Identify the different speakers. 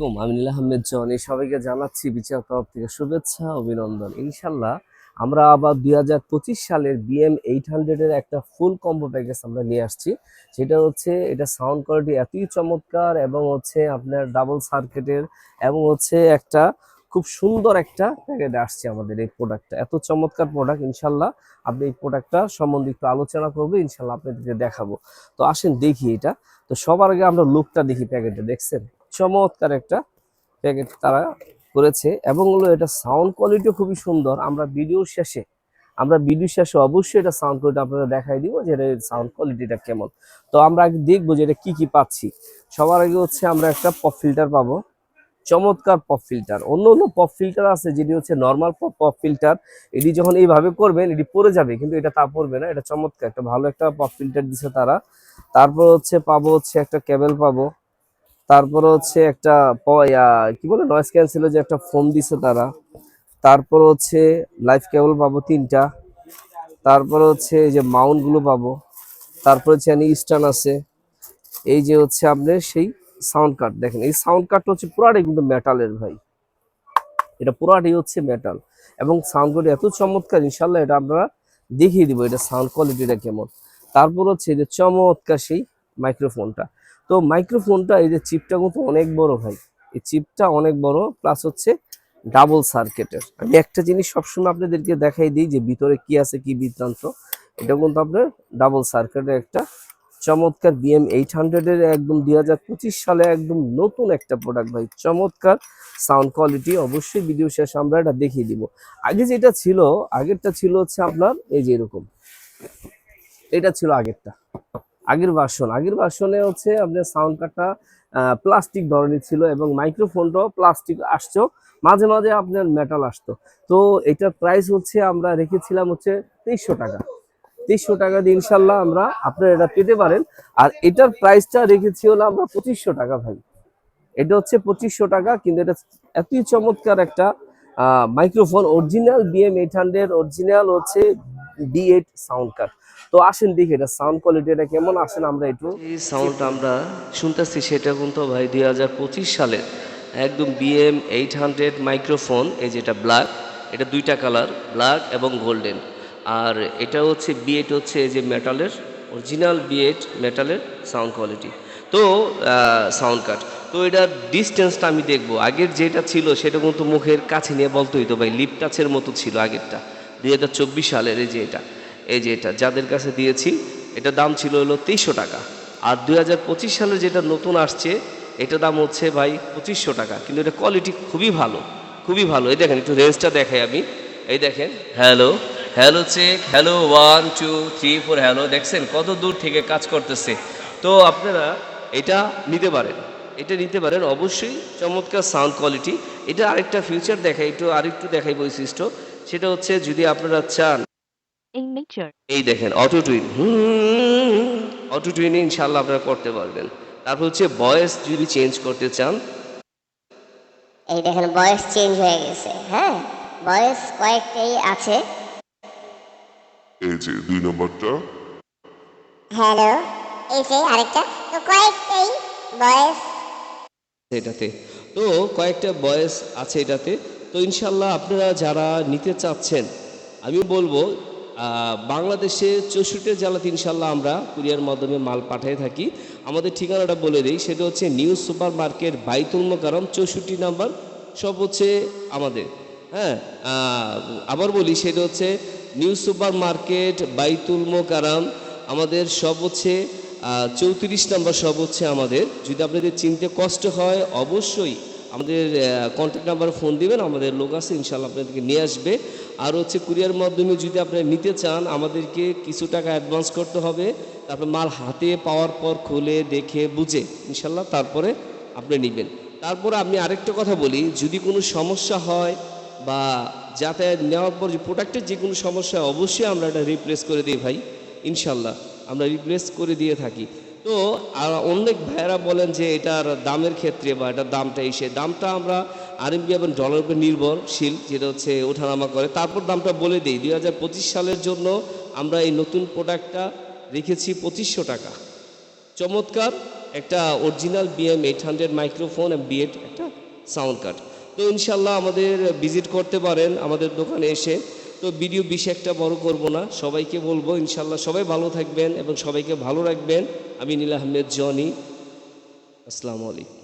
Speaker 1: আলাইকুম, আমি নীল আহমেদ জনি। সবাইকে জানাচ্ছি বিচার তরফ থেকে শুভেচ্ছা, অভিনন্দন। ইনশাল্লাহ আমরা আবার দুই হাজার পঁচিশ সালের বিএম এইট হান্ড্রেডের একটা ফুল কম্বো প্যাকেজ আমরা নিয়ে আসছি। সেটা হচ্ছে, এটা সাউন্ড কোয়ালিটি এতই চমৎকার এবং হচ্ছে আপনার ডাবল সার্কিটের এবং হচ্ছে একটা খুব সুন্দর একটা প্যাকেটে আসছে আমাদের এই প্রোডাক্টটা এত চমৎকার প্রোডাক্ট ইনশাল্লাহ আপনি এই প্রোডাক্টটা সম্বন্ধে একটু আলোচনা করব ইনশাল্লাহ আপনাদেরকে দেখাবো। তো আসেন দেখি এটা। তো সবার আগে আমরা লুকটা দেখি প্যাকেটে দেখছেন? চমৎকার একটা প্যাকেট তারা করেছে এবং হলো এটা সাউন্ড কোয়ালিটিও খুবই সুন্দর। আমরা ভিডিও শেষে, আমরা ভিডিও শেষে অবশ্যই এটা সাউন্ড কোয়ালিটি আপনাদের দেখাই দিব যে এর সাউন্ড কোয়ালিটিটা কেমন। তো আমরা আগে দেখব যে এটা কি কি পাচ্ছি। সবার আগে হচ্ছে আমরা একটা পপ ফিল্টার পাবো। চমৎকার পপ ফিল্টার অন্য অন্য পপ ফিল্টার আছে যেটি হচ্ছে নর্মাল পপ পপ ফিল্টার এটি যখন এইভাবে করবেন, এটি পড়ে যাবে, কিন্তু এটা তা পড়বে না। এটা চমৎকার, একটা ভালো একটা পপ ফিল্টার দিছে তারা। তারপর হচ্ছে পাবো হচ্ছে একটা কেবল পাবো। তারপর হচ্ছে একটা কি বলে নয়েজ ক্যান্সেলের যে একটা ফোন দিছে তারা। তারপর হচ্ছে লাইফ কেবল পাবো তিনটা। তারপর হচ্ছে যে মাউন্টগুলো পাবো। তারপর হচ্ছে স্টান আছে। এই যে হচ্ছে আপনার সেই সাউন্ড কার্ড দেখেন। এই সাউন্ড কার্ডটা হচ্ছে পুরাটাই কিন্তু মেটালের ভাই। এটা পুরাটাই হচ্ছে মেটাল এবং সাউন্ড কোয়ালিটি এত চমৎকার ইনশাল্লাহ এটা আমরা দেখিয়ে দিব এটা সাউন্ড কোয়ালিটিটা কেমন। তারপর হচ্ছে যে চমৎকার সেই মাইক্রোফোনটা তো মাইক্রোফোনটা এই যে চিপটা কিন্তু অনেক বড় ভাই। এই চিপটা অনেক বড় প্লাস হচ্ছে ডাবল সার্কিটের আমি একটা জিনিস সবসময় আপনাদেরকে দেখাই দিই যে ভিতরে কি আছে, কি বৃত্তান্ত। এটা কিন্তু আপনার ডাবল সার্কিটের একটা চমৎকার বিএম এইট হান্ড্রেডের একদম দুই হাজার পঁচিশ সালে একদম নতুন একটা প্রোডাক্ট ভাই। চমৎকার সাউন্ড কোয়ালিটি অবশ্যই ভিডিও শেষে আমরা এটা দেখিয়ে দিব। আগে যেটা ছিল, আগেরটা ছিল হচ্ছে আপনার, এই যে এরকম। এটা ছিল আগেরটা। আগের ভার্সন আগের ভার্সনে হচ্ছে আপনার সাউন্ড কার্ডটা প্লাস্টিক ধরনের ছিল এবং মাইক্রোফোনটাও প্লাস্টিক আসতো। মাঝে মাঝে আপনার মেটাল আসতো। তো এটার প্রাইস হচ্ছে আমরা রেখেছিলাম হচ্ছে তেইশশো টাকা। তেইশশো টাকা দিয়ে ইনশাল্লাহ আমরা আপনারা এটা পেতে পারেন। আর এটার প্রাইসটা রেখেছি হলো আমরা পঁচিশশো টাকা ভাই। এটা হচ্ছে পঁচিশশো টাকা, কিন্তু এটা এতই চমৎকার একটা microphone original BM eight hundred original হচ্ছে ডি এইট সাউন্ড কার্ড তো আসেন দেখি এটা সাউন্ড কোয়ালিটি এটা কেমন? আসেন আমরা একটু
Speaker 2: এই সাউন্ড আমরা শুনতেছি, সেটা কিন্তু ভাই দুই হাজার পঁচিশ সালের একদম বিএম এইট হান্ড্রেড মাইক্রোফোন এই যেটা ব্ল্যাক এটা দুইটা কালার ব্ল্যাক এবং গোল্ডেন আর এটা হচ্ছে বিএট হচ্ছে এই যে মেটালের অরিজিনাল বিএট মেটালের সাউন্ড কোয়ালিটি তো সাউন্ড কাট তো এটার ডিস্টেন্সটা আমি দেখব। আগের যেটা ছিল, সেটা কিন্তু মুখের কাছে নিয়ে বলতে হইতো ভাই লিপ টাচের মতো ছিল আগেরটা। দুই চব্বিশ সালের এই যে এটা, এই যে এটা, যাদের কাছে দিয়েছি, এটা দাম ছিল হলো তেইশশো টাকা। আর দুই হাজার পঁচিশ সালে যেটা নতুন আসছে, এটা দাম হচ্ছে ভাই পঁচিশশো টাকা। কিন্তু এটা কোয়ালিটি খুবই ভালো খুবই ভালো। এই দেখেন, একটু রেঞ্জটা দেখাই আমি। এই দেখেন hello hello check hello one two three four hello দেখছেন কত দূর থেকে কাজ করতেছে। তো আপনারা এটা নিতে পারেন, এটা নিতে পারেন। অবশ্যই চমৎকার সাউন্ড কোয়ালিটি এটা আরেকটা ফিউচার দেখাই, একটু আরেকটু দেখাই বৈশিষ্ট্য। সেটা হচ্ছে যদি আপনারা চান। এই দেখেন অটো টুইন অটো টুইনে ইনশাল্লাহ আপনারা করতে পারবেন। তারপর হচ্ছে ভয়েস যদি চেঞ্জ করতে চান।
Speaker 3: এই দেখেন বয়স চেঞ্জ হয়ে গেছে। হ্যাঁ বয়স কয়েকটাই আছে।
Speaker 4: এই যে দুই নম্বরটা।
Speaker 3: হ্যালো এই যে আরেকটা। তো কয়েকটাই বয়স
Speaker 2: এটাতে তো কয়েকটা ভয়েস আছে এটাতে। তো ইনশাল্লাহ আপনারা যারা নিতে চাচ্ছেন আমি বলব বাংলাদেশে চৌষট্টি জেলাতে ইনশাল্লাহ আমরা কুরিয়ার মাধ্যমে মাল পাঠিয়ে থাকি। আমাদের ঠিকানাটা বলে দিই, সেটা হচ্ছে নিউ সুপার মার্কেট বাইতুল মোকারম, চৌষট্টি নাম্বার, সব হচ্ছে আমাদের। হ্যাঁ আবার বলি, সেটা হচ্ছে নিউ সুপার মার্কেট বাইতুল মোকারম, আমাদের সব হচ্ছে চৌত্রিশ নম্বর সব হচ্ছে আমাদের। যদি আপনাদের চিনতে কষ্ট হয়, অবশ্যই আমাদের কন্ট্যাক্ট নাম্বার ফোন দিবেন, আমাদের লোক আছে ইনশাল্লাহ আপনাদেরকে নিয়ে আসবে। আর হচ্ছে কুরিয়ার মাধ্যমে যদি আপনারা নিতে চান, আমাদেরকে কিছু টাকা অ্যাডভান্স করতে হবে। তারপর মাল হাতে পাওয়ার পর খুলে দেখে বুঝে ইনশাল্লাহ তারপরে আপনি নেবেন। তারপরে আমি আরেকটা কথা বলি, যদি কোনো সমস্যা হয় বা যাতায়াত নেওয়ার পর যে প্রোডাক্টের যে কোনো সমস্যা অবশ্যই আমরা এটা রিপ্লেস করে দিই ভাই ইনশাল্লাহ আমরা রিপ্লেস করে দিয়ে থাকি। তো অনেক ভাইয়েরা বলেন যে এটার দামের ক্ষেত্রে বা এটার দামটা এসে দামটা আমরা আরএমবি এবং ডলার উপর নির্ভরশীল, যেটা হচ্ছে ওঠানামা করে। তারপর দামটা বলে দিই, দুই হাজার পঁচিশ সালের জন্য আমরা এই নতুন প্রোডাক্টটা রেখেছি পঁচিশশো টাকা। চমৎকার, একটা original BM eight hundred microphone V eight একটা সাউন্ড কার্ড। তো ইনশাল্লাহ আমাদের ভিজিট করতে পারেন আমাদের দোকানে এসে। তো ভিডিও বেশি একটা বড় করব না। সবাইকে বলব ইনশাল্লাহ সবাই ভালো থাকবেন এবং সবাইকে ভালো রাখবেন। আমি নীল আহমেদ, জনি, আসসালামু আলাইকুম।